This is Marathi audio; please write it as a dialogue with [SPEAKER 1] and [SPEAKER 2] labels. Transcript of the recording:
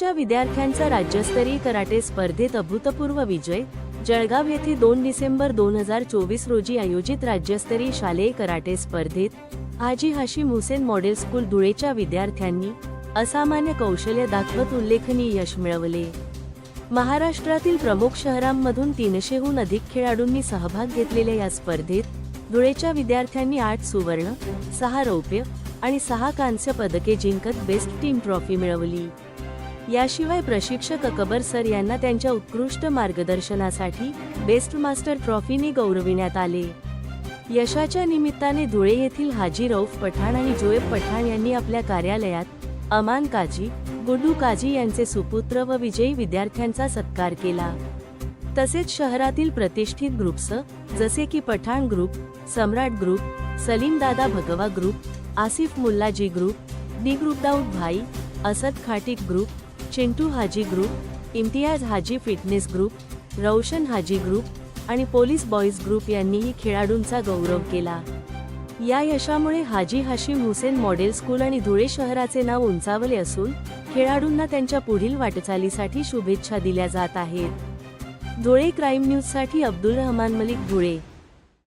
[SPEAKER 1] धुळेच्या विद्यार्थ्यांचा राज्यस्तरीय कराटे स्पर्धेत अभूतपूर्व विजय. जळगाव येथे दोन डिसेंबर दोन हजार चोवीस रोजी आयोजित राज्यस्तरीय शालेय कराटे स्पर्धेत हाजी हाशिम हुसेन मॉडेल स्कूल धुळेच्या विद्यार्थ्यांनी असामान्य कौशल्य दाखवत उल्लेखनीय यश मिळवले. महाराष्ट्रातील प्रमुख शहरांमधून तीनशेहून अधिक खेळाडूंनी सहभाग घेतलेल्या या स्पर्धेत धुळेच्या विद्यार्थ्यांनी आठ सुवर्ण सहा रौप्य आणि सहा कांस्य पदके जिंकत बेस्ट टीम ट्रॉफी मिळवली. याशिवाय प्रशिक्षक अकबर सर यांना त्यांच्या उत्कृष्ट मार्गदर्शनासाठी बेस्ट मास्टर ट्रॉफीने गौरविण्यात आले. यशाच्या निमित्ताने धुळे येथील हाजी रौफ पठाण आणि जोएब पठाण यांनी आपल्या कार्यालयात अमान काजी गुड्डू काजी यांचे सुपुत्र व विजयी विद्यार्थ्यांचा सत्कार केला. तसेच शहरातील प्रतिष्ठित ग्रुप्स जसे की Pathan group Samrat group Salim Dada Bhagwa group Asif Mullaji group D group Dawood Bhai Asad Khatik group Chintu Haji group Imtiaz Haji fitness group Roshan Haji group आणि पोलीस बॉईज ग्रुप यांनीही खेळाडूंचा गौरव केला. या यशामुळे हाजी हाशिम हुसेन मॉडेल स्कूल आणि धुळे शहराचे नाव उंचावले असून खेळाडूंना त्यांच्या पुढील वाटचालीसाठी शुभेच्छा दिल्या जात आहेत. धुळे क्राईम न्यूजसाठी अब्दुल रहमान मलिक धुळे.